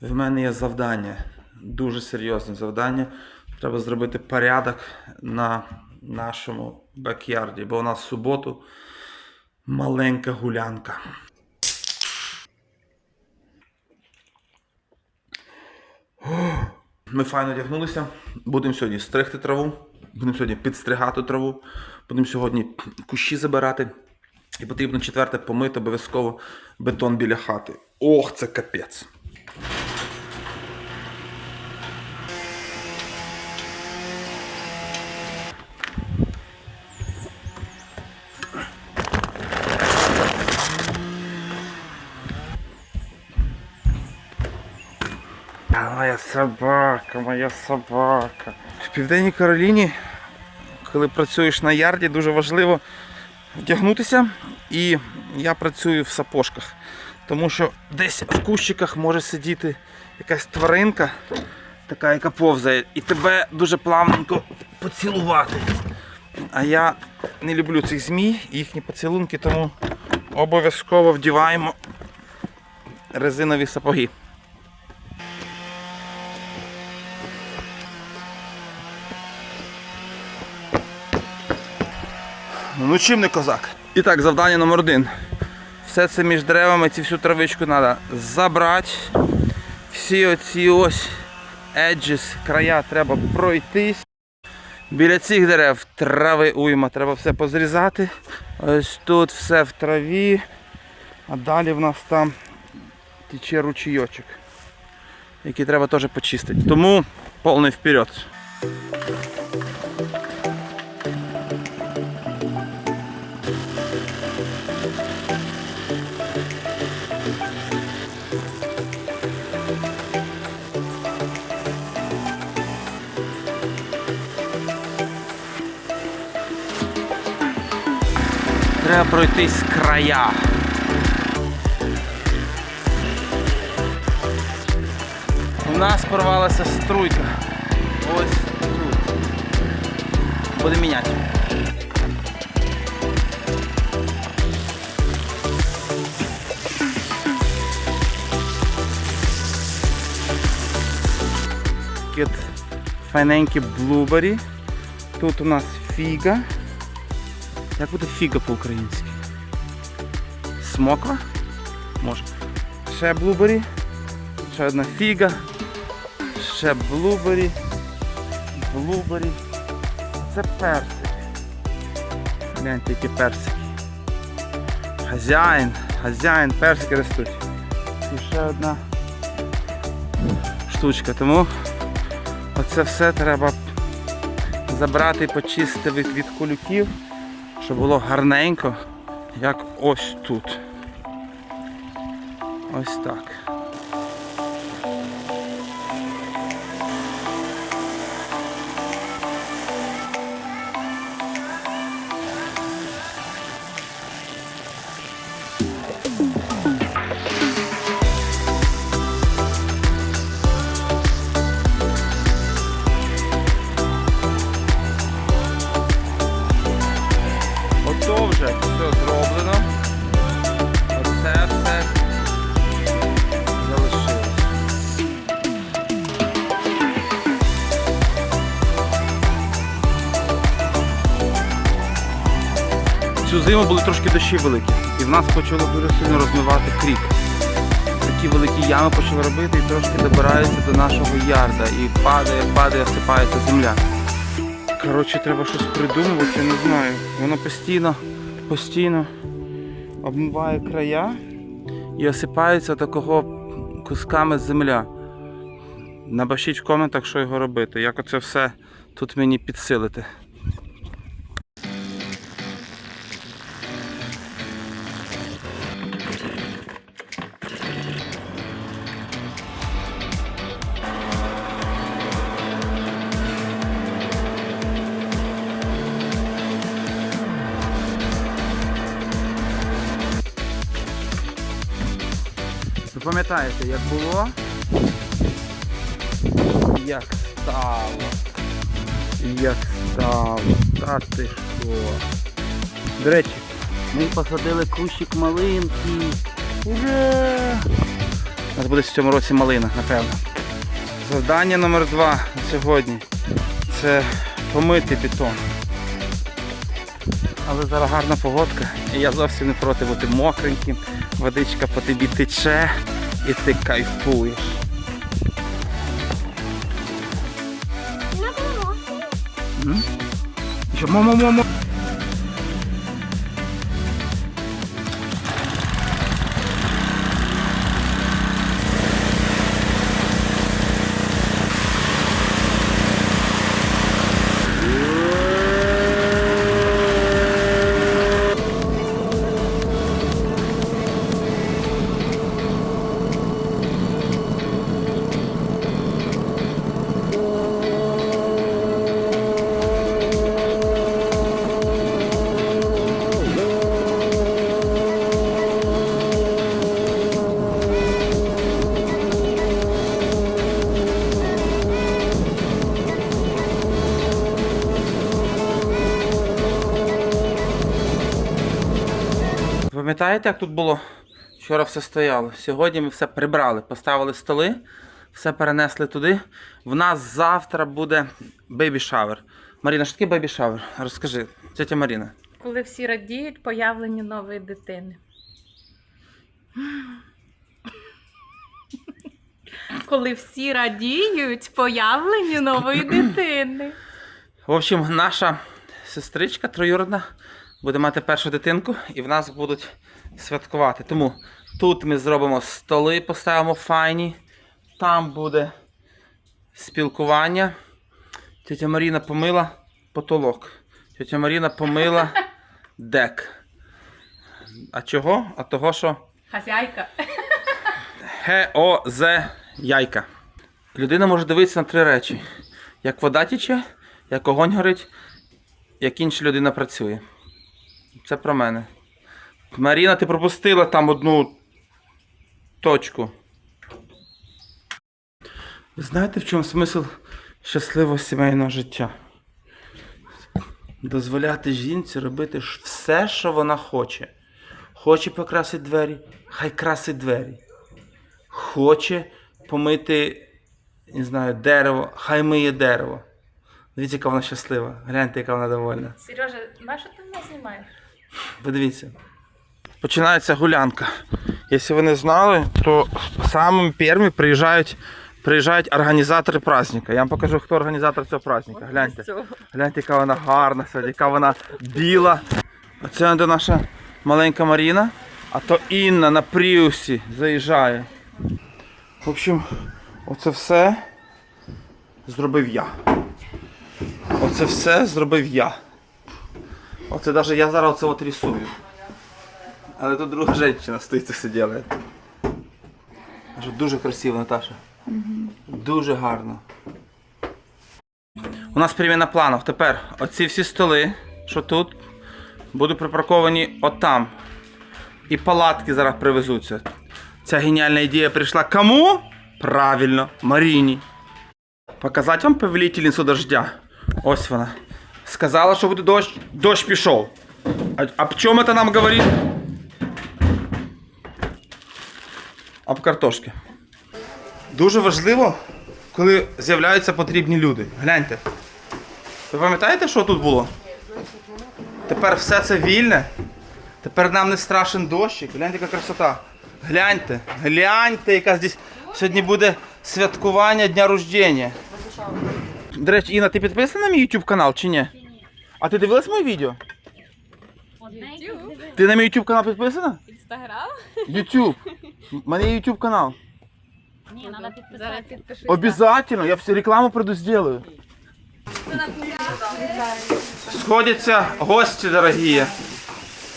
В мене є завдання, дуже серйозне завдання. Треба зробити порядок на нашому бекярді, бо у нас в суботу маленька гулянка. Ми файно одягнулися. Будемо сьогодні стригти траву, будемо сьогодні підстригати траву, будемо сьогодні кущі забирати. І потрібно четверте помити обов'язково бетон біля хати. Ох, це капець. Собака, моя собака. В Південній Кароліні, коли працюєш на ярді, дуже важливо вдягнутися. І я працюю в сапожках. Тому що десь в кущиках може сидіти якась тваринка, така, яка повзає, і тебе дуже плавненько поцілувати. А я не люблю цих змій і їхні поцілунки, тому обов'язково вдіваємо резинові сапоги. Ну чим не козак? І так, завдання номер один. Все це між деревами, цю всю травичку треба забрати. Всі оці ось edges, края треба пройтись. Біля цих дерев трави уйма, треба все позрізати. Ось тут все в траві. А далі в нас там тече ручійочок, який треба теж почистити. Тому повний вперед. Треба пройтись края. У нас порвалася струйка. Ось тут. Буде міняти. Такі файненькі блубері. Тут у нас фіга. Як буде фіга по-українськи? Смоква? Може. Ще блубері. Ще одна фіга. Ще блубері. Блубері. Це персик. Гляньте, які персики. Хазяїн. Хазяїн, персики ростуть. І ще одна штучка. Тому оце все треба забрати і почистити від, колюків щоб було гарненько, як ось тут. Ось так. Вже все зроблено. Оце все. Цю зиму були трошки дощі великі. І в нас почало дуже сильно розмивати крік. Такі великі ями почали робити і трошки добираються до нашого ярда. І падає, падає, осипається земля. Коротше, треба щось придумувати, я не знаю. Воно постійно, постійно обмиває края і осипається такого кусками земля. Напишіть в коментах, що його робити, як оце все тут мені підсилити. Пам'ятаєте, як було? Як стало? Як стало? Та ти що? До речі, ми посадили кущик малинки. Ура! У нас буде в цьому році малина, напевно. Завдання номер два на сьогодні це помити бетон. Але зараз гарна погодка, і я зовсім не проти бути мокреньким. Водичка по тобі тече і ти кайфуєш. М? Що, мо-мо-мо-мо. Пам'ятаєте, як тут було? Вчора все стояло. Сьогодні ми все прибрали, поставили столи, все перенесли туди. В нас завтра буде бейбі шавер. Маріна, що таке бейбі шавер? Розкажи, тетя Маріна. Коли всі радіють появленню нової дитини. Коли всі радіють появленню нової дитини. В общем, наша сестричка троюродна буде мати першу дитинку, і в нас будуть святкувати. Тому тут ми зробимо столи, поставимо файні, там буде спілкування. Тетя Маріна помила потолок. Тетя Маріна помила дек. А чого? А того, що Хазяйка. ГОЗ яйка. Людина може дивитися на три речі: як вода тіче, як огонь горить, як інша людина працює. Це про мене. Маріна, ти пропустила там одну точку. Ви знаєте, в чому смисл щасливого сімейного життя? Дозволяти жінці робити все, що вона хоче. Хоче покрасити двері, хай красить двері хоче помити, не знаю, дерево, хай миє дерево. Дивіться, яка вона щаслива. Гляньте, яка вона довольна. Сережа, на що ти мене знімаєш? Подивіться. Починається гулянка. Якщо ви не знали, то самим першими приїжджають, приїжджають організатори праздника. Я вам покажу, хто організатор цього праздника. Гляньте. Гляньте, яка вона гарна сьогодні, яка вона біла. Оце наша маленька Маріна, а то Інна на Пріусі заїжджає. В общем, оце все зробив я. Оце все зробив я. Оце навіть я зараз оце от рисую. Але тут друга жінка стоїть це. Каже, Дуже красиво, Наташа. Дуже гарно. У нас переміна планів. Тепер оці всі столи, що тут, будуть припарковані отам. І палатки зараз привезуться. Ця геніальна ідея прийшла кому? Правильно, Маріні. Показати вам повелительницю дождя. Ось вона. Сказала, що буде дощ. Дощ пішов. А, об чому це нам говорить? Об картошці. Дуже важливо, коли з'являються потрібні люди. Гляньте. Ви пам'ятаєте, що тут було? Тепер все це вільне. Тепер нам не страшен дощик. Гляньте, яка красота. Гляньте, гляньте, яка здесь сьогодні буде святкування дня рождення. До речі, Інна, ти підписана на мій YouTube канал чи ні? А ти дивилась моє відео? Ти на мій YouTube канал підписана? Інстаграм? YouTube. У мене є YouTube канал. Ні, треба підписати. Обязательно, я всю рекламу приду сделаю. Сходяться гості дорогі.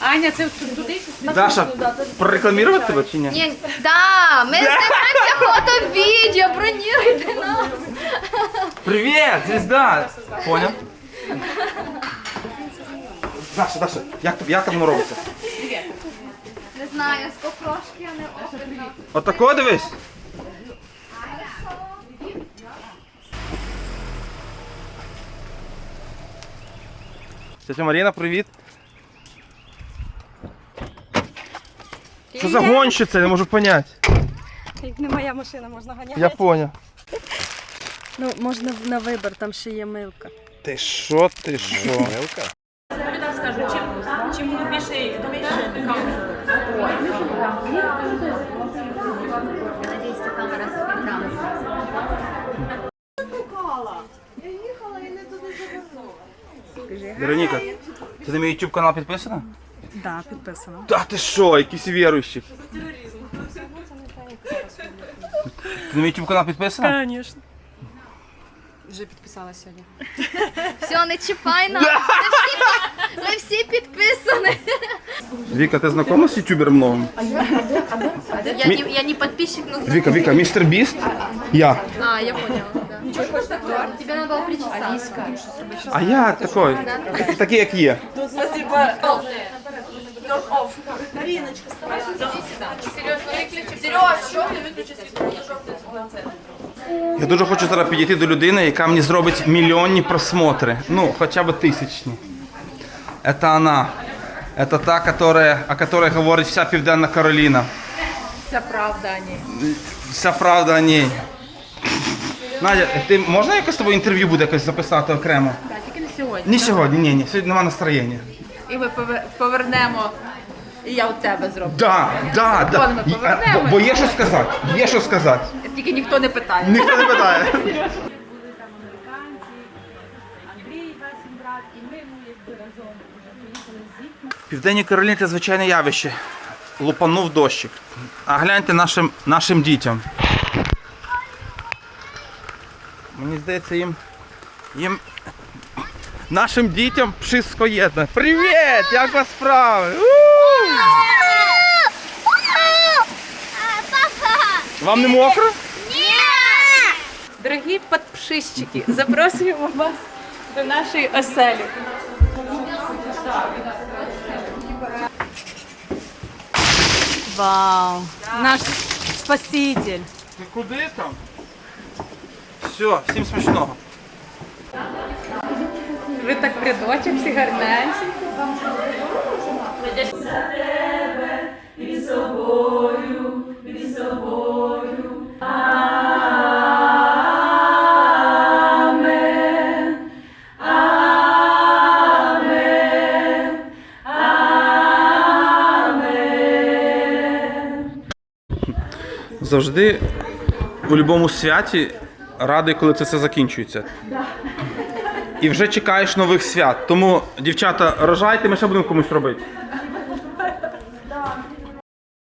Аня, це туди? Даша, прорекламувати тебе чи ні? Ні, да, ми знімаємося фото відео, броніруйте нас. Привіт, звізда! Поняв? Даша, Даша, як, тобі- як там воно робиться? Не знаю, з покрошки, а не опит. Отако дивись. Тетя Маріна, привіт. Що за гонщиця, не можу поняти. Як не моя машина, можна ганяти. Я поняв. Ну, можна на вибір, там ще є милка. Ти що, ти що? Надіюсь, ця камера співтранс. Вероніка, ти на мій YouTube канал підписана? Да, підписано. Та ти що, якийсь віруючий. Ти на мій YouTube канал підписана? Звісно. Вже підписала сьогодні. Все, не чіпай нас. Ми всі, ми всі підписані. Віка, ти знакома з ютубером новим? Я не, я не подписчик, но Віка, Віка, містер Біст? Я. А, я поняла, да. Тебе надо было причесаться. А я такой, такий, як є. Я дуже хочу зараз підійти до людини, яка мені зробить мільйонні просмотри. Ну, хоча б тисячні. Это она. Это та, которая, о которой говорить вся Південна Кароліна. Вся правда, Ані. Вся правда о ній. Надя, ти можна якось з тобою інтерв'ю буде якось записати окремо? Так, тільки не сьогодні. Ні сьогодні, ні, ні. Сьогодні немає настроєння. І ми повернемо, і я у тебе зроблю. Да, да, да. Повернемо. Бо є що сказати. Є що сказати. Тільки ніхто не питає. Ніхто не питає. Буде там американці, Андрій, весь брат, і ми якби разом приїхали В Південній Кароліні це звичайне явище. Лупанув дощик. А гляньте нашим, нашим дітям. Мені здається, їм. їм... Нашим дітям пшискоєдно. Привіт! Як вас справи? У! Вам не мокро? Дорогі подписчики, запрошуємо вас до нашої оселі. Вау. Наш спаситель. Ти куди там? Все, всім смачного. Ви так рядочок всі гарненькі. Завжди у будь-якому святі радий, коли це все закінчується. І вже чекаєш нових свят. Тому, дівчата, рожайте, ми ще будемо комусь робити.